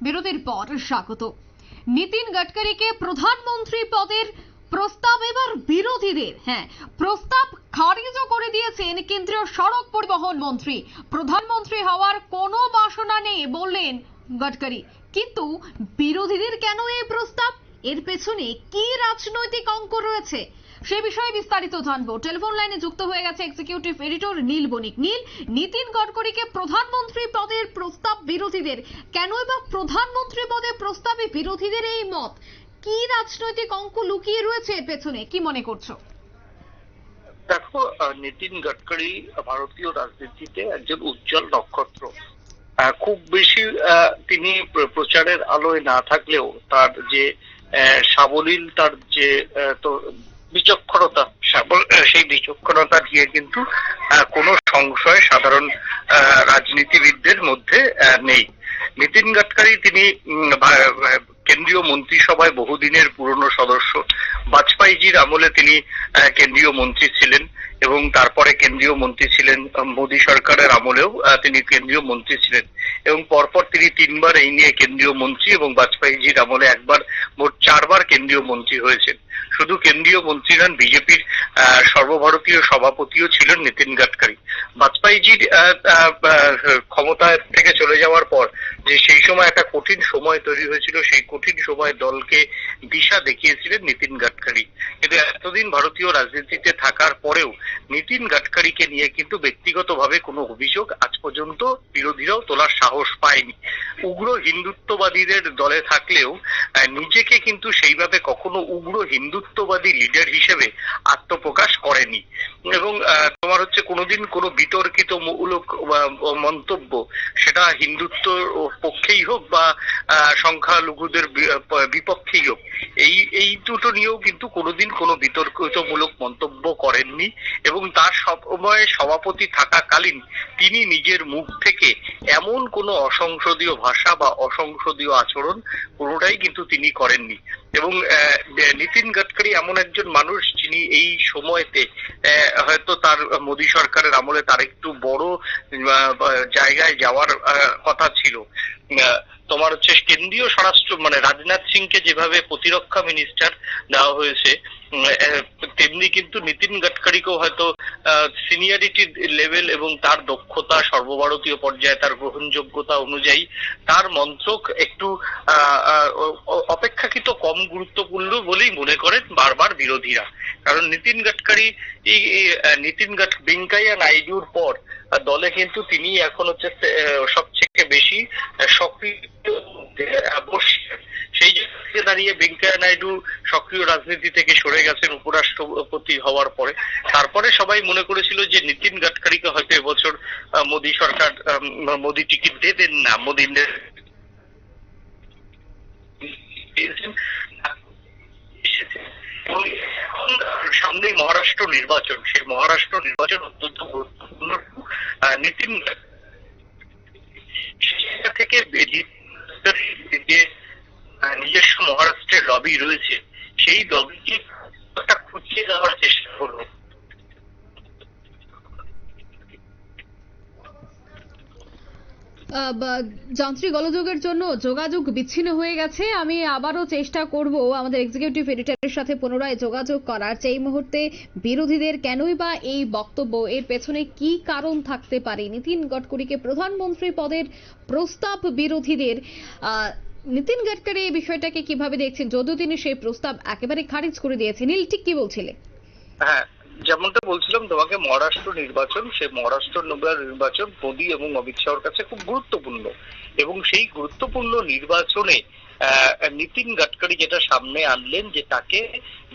বিরতির পর স্বাগত। নীতিন গডকরিকে প্রধানমন্ত্রী পদের প্রস্তাব এবার বিরোধীদের। হ্যাঁ প্রস্তাব খারিজও করে দিয়েছেন কেন্দ্রীয় সড়ক পরিবহন মন্ত্রী। প্রধানমন্ত্রী হওয়ার কোনো বাসনা নেই বললেন গডকরি। কিন্তু বিরোধীদের কেন এই প্রস্তাব? এর পেছনে কি রাজনৈতিক অঙ্ক রয়েছে? সে বিষয়ে বিস্তারিত জানব। টেলিফোন লাইনে যুক্ত হয়ে গেছে এক্সিকিউটিভ এডিটর নীল বণিক। নীল, নীতিন গডকরিকে প্রধানমন্ত্রী পদের প্রস্তাব বিরোধীদের। কেনই বা প্রধানমন্ত্রী পদে প্রস্তাবে বিরোধীদের এই মত? কি রাজনৈতিক অঙ্ক লুকিয়ে রয়েছে এর পেছনে? কি মনে করছ? দেখো নীতিন গডকরি ভারতীয় রাজনীতিতে একজন উজ্জ্বল নক্ষত্র। খুব বেশি তিনি প্রচারের আলোয় না থাকলেও তার যে সাবলীল, তার যে বিচক্ষণতা সেই বিচক্ষণতা দিয়ে কিন্তু কোনো সংশয় সাধারণ রাজনীতিবিদদের মধ্যে নেই। নীতিন গাডকারি তিনি কেন্দ্রীয় মন্ত্রিসভায় বহুদিনের পুরনো সদস্য। বাজপেয়ীজির আমলে তিনি কেন্দ্রীয় মন্ত্রী ছিলেন। এবং তারপরে কেন্দ্রীয় মন্ত্রী ছিলেন মোদী সরকারের আমলেও তিনি কেন্দ্রীয় মন্ত্রী ছিলেন। এবং পরপর তিনি তিনবার এই নিয়ে কেন্দ্রীয় মন্ত্রী এবং বাজপেয়ীজির আমলে একবার মোট চারবার কেন্দ্রীয় মন্ত্রী হয়েছেন। শুধু কেন্দ্রীয় মন্ত্রী নন, বিজেপির সর্বভারতীয় সভাপতিও ছিলেন নীতিন গডকরি। বাজপেয়ীজির ক্ষমতায় থেকে চলে যাওয়ার পর যে সেই সময় একটা কঠিন সময় তৈরি হয়েছিল, সেই কঠিন সময় দলকে দিশা দেখিয়েছিলেন নীতিন গডকরি। কিন্তু এতদিন ভারতীয় রাজনীতিতে থাকার পরেও নীতিন গডকরিকে নিয়ে কিন্তু ব্যক্তিগতভাবে কোনো অভিযোগ আজ পর্যন্ত বিরোধীরাও তোলার সাহস পায়নি। উগ্র হিন্দুত্ববাদীদের দলে থাকলেও নিজেকে কিন্তু সেইভাবে কখনো উগ্র হিন্দুত্ববাদী লিডার হিসেবে আত্মপ্রকাশ করেনি। এবং তোমার হচ্ছে কোনোদিন কোনো বিতর্কিত মূলক মন্তব্য, সেটা হিন্দুত্ব পক্ষেই হোক বা সংখ্যালঘুদের বিপক্ষেই হোক এই এই দুটো নিয়েও কিন্তু কোনোদিন কোনো বিতর্কিতমূলক মন্তব্য করেননি এবং তার সময় সভাপতি থাকাকালীন তিনি নিজের মুখ থেকে এমন কোনো অসংসদীয় ভাষা বা অসংসদীয় আচরণ কোনোটাই কিন্তু তিনি করেননি। এবং নীতিন গডকরি এমন একজন মানুষ যিনি এই সময়তে হয়তো তার মোদী সরকারের আমলে তার একটু বড় জায়গায় যাওয়ার কথা ছিল। তোমার হচ্ছে কেন্দ্রীয় স্বরাষ্ট্র মানে রাজনাথ সিংকে যেভাবে প্রতিরক্ষা মিনিস্টার দেওয়া হয়েছে তেমনি কিন্তু নীতিন গডকরিকেও হয়তো সিনিয়রিটি লেভেল এবং তার দক্ষতা সর্বভারতীয় পর্যায়ে তার গ্রহণযোগ্যতা অনুযায়ী তার মন্ত্রক একটু অপেক্ষাকৃত কম গুরুত্বপূর্ণ বলেই মনে করেন বারবার বিরোধীরা। কারণ নীতিন গডকরি নীতিন গড ভেঙ্কাইয়া নাইডুর পর দলে কিন্তু তিনি এখন হচ্ছে আহ, সবথেকে বেশি আহ, সক্রিয় আহ, বসছেন। সেই জায়গা থেকে দাঁড়িয়ে ভেঙ্কাইয়া নাইডু সক্রিয় রাজনীতি থেকে সরে গেছেন উপরাষ্ট্রপতি হওয়ার পরে তারপরে সবাই মনে করেছিল যে নীতিন গডকরিকে হয়তো এবছর মোদী সরকার মোদী টিকিট দেবেন না, মোদী। এখন সামনেই মহারাষ্ট্র নির্বাচন, সেই মহারাষ্ট্র নির্বাচন অত্যন্ত গুরুত্বপূর্ণ নীতিন থেকে যে নিজস্ব মহারাষ্ট্রের লবি রয়েছে, সেই লবিকে একটা দেওয়ার চেষ্টা বা- যান্ত্রিক গোলযোগের জন্য যোগাযোগ বিচ্ছিন্ন হয়ে গেছে। আমি আবারও চেষ্টা করব আমাদের এক্সিকিউটিভ এডিটরের সাথে পুনরায় যোগাযোগ করার। এই মুহূর্তে বিরোধীদের কেনই বা এই বক্তব্য? এর পেছনে কি কারণ থাকতে পারে? নীতিন গডকরিকে প্রধানমন্ত্রী পদের প্রস্তাব বিরোধীদের নীতিন গডকরি এই বিষয়টাকে কীভাবে দেখছেন? যদিও তিনি সেই প্রস্তাব একেবারে খারিজ করে দিয়েছেন। নীল, ঠিক কি বলছিলে? হ্যাঁ যেমনটা বলছিলাম, তোমাকে মহারাষ্ট্র নির্বাচন সেই মহারাষ্ট্র নির্বাচন মোদী এবং অমিত শাহর কাছে খুব গুরুত্বপূর্ণ। এবং সেই গুরুত্বপূর্ণ নির্বাচনে নীতিন গডকরি যেটা সামনে আনলেন, যে তাকে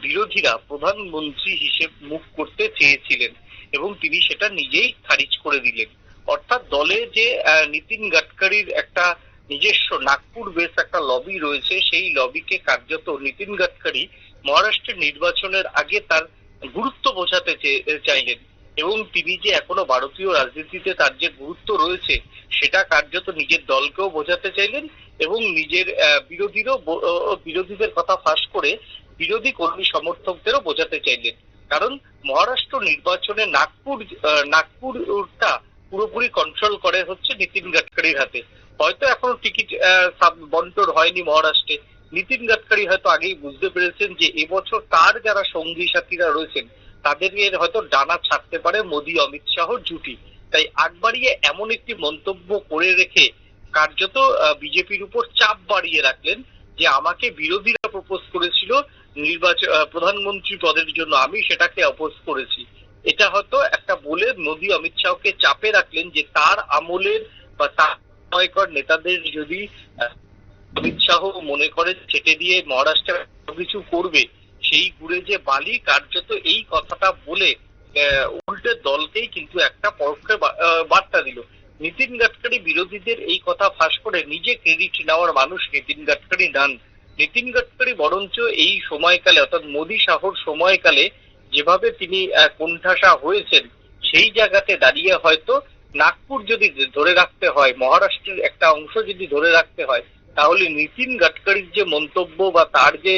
বিরোধীরা প্রধানমন্ত্রী হিসেবে মুখ করতে চেয়েছিলেন এবং তিনি সেটা নিজেই খারিজ করে দিলেন। অর্থাৎ দলে যে নীতিন গডকরির একটা নিজস্ব নাগপুর বেস একটা লবি রয়েছে, সেই লবিকে কার্যত নীতিন গডকরি মহারাষ্ট্রের নির্বাচনের আগে তার গুরুত্ব বোঝাতে চাইলেন। এবং তিনি যে এখনও ভারতীয় রাজনীতিতে তার যে গুরুত্ব রয়েছে, সেটা কার্যত নিজের দলকেও বোঝাতে চাইলেন এবং নিজের বিরোধীরও বিরোধীদের কথা ফাঁস করে বিরোধী কর্মী সমর্থকদেরও বোঝাতে চাইলেন। কারণ মহারাষ্ট্র নির্বাচনে নাগপুর নাগপুরটা পুরোপুরি কন্ট্রোল করে হচ্ছে নীতিন গডকরির হাতে। হয়তো এখনও টিকিট বন্টন হয়নি মহারাষ্ট্রে। নীতিন গাডকারি হয়তো আগেই বুঝতে পেরেছেন যে এবছর তার যারা সঙ্গী সাথীরা রয়েছেন, তাদেরকে হয়তো ডানা ছাড়তে পারে মোদী অমিত শাহ জুটি। তাই আগ বাড়িয়ে এমন একটি মন্তব্য করে রেখে কার্যত বিজেপির উপর চাপ বাড়িয়ে রাখলেন যে আমাকে বিরোধীরা প্রপোজ করেছিল নির্বাচন প্রধানমন্ত্রী পদের জন্য আমি সেটাকে অপোজ করেছি। এটা হয়তো একটা বলে মোদী অমিত শাহকে চাপে রাখলেন যে তার আমলের বা তার সময়কর নেতাদের যদি অমিত শাহ মনে করে ছেটে দিয়ে মহারাষ্ট্রে কিছু করবে, সেই ঘুরে যে বালি, কার্যত এই কথাটা বলে উল্টে দলকেই কিন্তু একটা পরোক্ষ বার্তা দিল। নীতিন গাডকারি বিরোধীদের এই কথা ফাঁস করে নিজে ক্রেডিট নেওয়ার মানুষ নীতিন গাডকারি নান নীতিন গাডকারি বরঞ্চ এই সময়কালে, অর্থাৎ মোদী শাহর সময়কালে, যেভাবে তিনি কোণঠাসা হয়েছেন, সেই জায়গাতে দাঁড়িয়ে হয়তো নাগপুর যদি ধরে রাখতে হয়, মহারাষ্ট্রের একটা অংশ যদি ধরে রাখতে হয়, তাহলে নীতিন গাডকারির যে মন্তব্য বা তার যে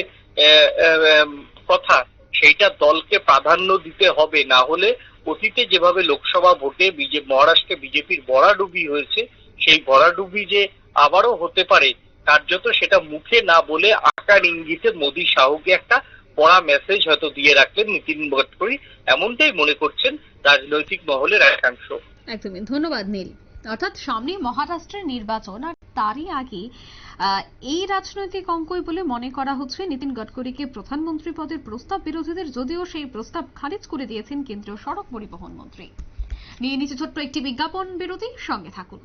কথা, সেইটা দলকে প্রাধান্য দিতে হবে। না হলে অতীতে যেভাবে লোকসভা ভোটে মহারাষ্ট্রে বিজেপির ভরাডুবি হয়েছে, সেই ভরাডুবি যে আবারও হতে পারে কার্যত সেটা মুখে না বলে আকার ইঙ্গিতে মোদী শাহকে একটা পড়া মেসেজ হয়তো দিয়ে রাখলেন নীতিন গডকরি, এমনটাই মনে করছেন রাজনৈতিক মহলের একাংশ। একদমই। ধন্যবাদ, নীল। অর্থাৎ সামনে মহারাষ্ট্রের নির্বাচন, আর তারই আগে এই রাজনৈতিক অঙ্কই বলে মনে করা হচ্ছে নীতিন গডকরিকে প্রধানমন্ত্রী পদের প্রস্তাব বিরোধীদের যদিও সেই প্রস্তাব খারিজ করে দিয়েছেন কেন্দ্রীয় সড়ক পরিবহন মন্ত্রী। নিয়ে নিচে ছোট্ট একটি বিজ্ঞাপন বিরতি, সঙ্গে থাকুন।